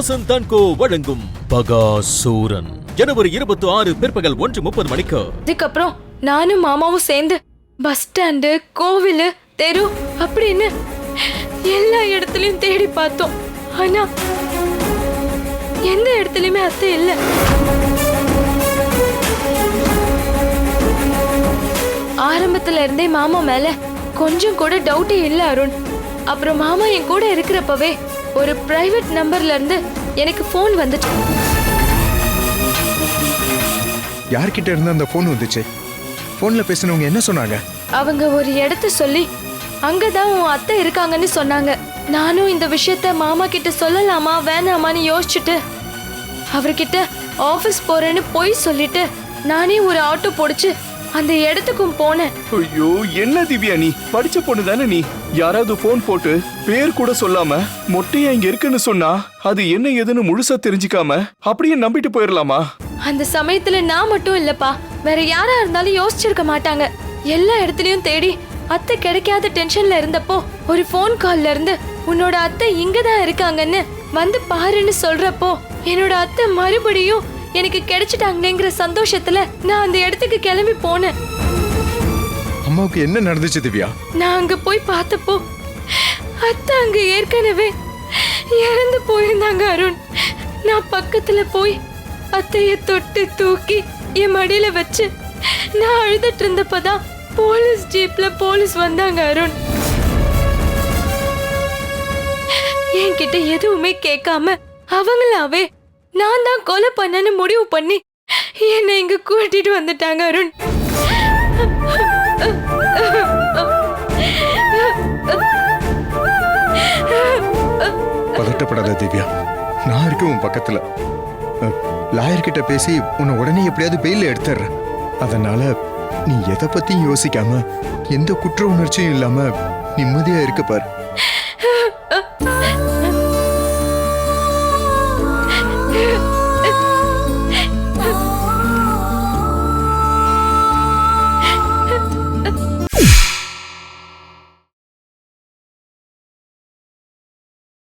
வசந்த் கோ வழங்கும் பகாசூரன். ஜனவரி இருபத்தி ஆறு பிற்பகல் ஒன்று முப்பது மணிக்கு. அதுக்கப்புறம் நானும் மாமாவும் சேர்ந்து பஸ் ஸ்டாண்டு கோவில் தெரு அப்படின்னு எல்லா இடத்துலயும் தேடி பார்த்தோம். ஆனா எந்த இடத்துலயுமே அத்தை இல்ல. ஆரம்பத்துல இருந்தே மாமா மேல கொஞ்சம் கூட டவுட்டே இல்ல அருண். அப்புறம் மாமா என் கூட இருக்கிறப்பவே ஒரு பிரைவேட் நம்பர்ல இருந்து எனக்கு ஃபோன் வந்துச்சு யார்கிட்ட இருந்து அந்த ஃபோன் வந்துச்சு? ஃபோன்ல பேசினவங்க என்ன சொன்னாங்க? அவங்க ஒரு இடத்த சொல்லி அங்கதான் உன் அத்தை இருக்காங்கன்னு சொன்னாங்க. நானும் இந்த விஷயத்த மாமா கிட்ட சொல்லலாமா வேணாமான்னு யோசிச்சுட்டு அவர்கிட்ட ஆபீஸ் போறேன்னு போய் சொல்லிட்டு நானே ஒரு ஆட்டோ போடிச்சு. அந்த இடத்துக்கும் போனேன் ஐயோ என்ன திவ்யா நீ? படிச்ச பொண்ணு தானே நீ? யாராவது ஃபோன் போட்டு பேர் கூட சொல்லாம மொட்டையா இங்க இருக்குன்னு சொன்னா அது என்ன ஏதுன்னு முழுசா தெரிஞ்சுக்காம அப்படியே நம்பிட்டு போயிடலாமா அந்த சமயத்துல நான் மட்டும் இல்லப்பா. வேற யாரா இருந்தாலும் யோசிச்சிருக்க மாட்டாங்க. எல்லா இடத்துலயும் தேடி அத்தை கிடைக்காத டென்ஷன்ல இருந்தப்போ ஒரு ஃபோன் கால்ல இருந்து உன்னோட அத்தை இங்க தான் இருக்காங்கன்னு வந்து பாருன்னு சொல்றப்போ என்னோட அத்தை மறுபடியும் எனக்கு கிடைச்சிட்டாங்களேங்கிற சந்தோஷத்துல நான் அந்த இடத்துக்கு கிளம்பி போனேன். அம்மாவுக்கு என்ன நடந்துச்சு திவ்யா? நான் அங்க போய் பார்த்தப்போ அத்தை அங்க ஏற்கனவே இறந்து போயிருந்தாங்க அருண். நான் பக்கத்துல போய் அத்தைய தொட்டு தூக்கி என் மடியில வச்சு நான் அழுதுட்டு இருந்தப்பதான் போலீஸ் ஜீப்ல போலீஸ் வந்தாங்க அருண். என்கிட்ட எதுவுமே கேட்காம அவங்களாவே நான் தான் கொலை பண்ணேன்னு முடிவு பண்ணி என்னை இங்க கூட்டிட்டு வந்துட்டாங்க அருண். பதட்டப்படாத திவ்யா. நான் இருக்கேன் உன் பக்கத்துல. லாயர் கிட்ட பேசி உன்னை உடனே எப்படியாவது பெயில எடுத்துடுறேன். அதனால நீ எதை பத்தியும் யோசிக்காம எந்த குற்ற உணர்ச்சியும் இல்லாம நிம்மதியா இருக்க பாரு.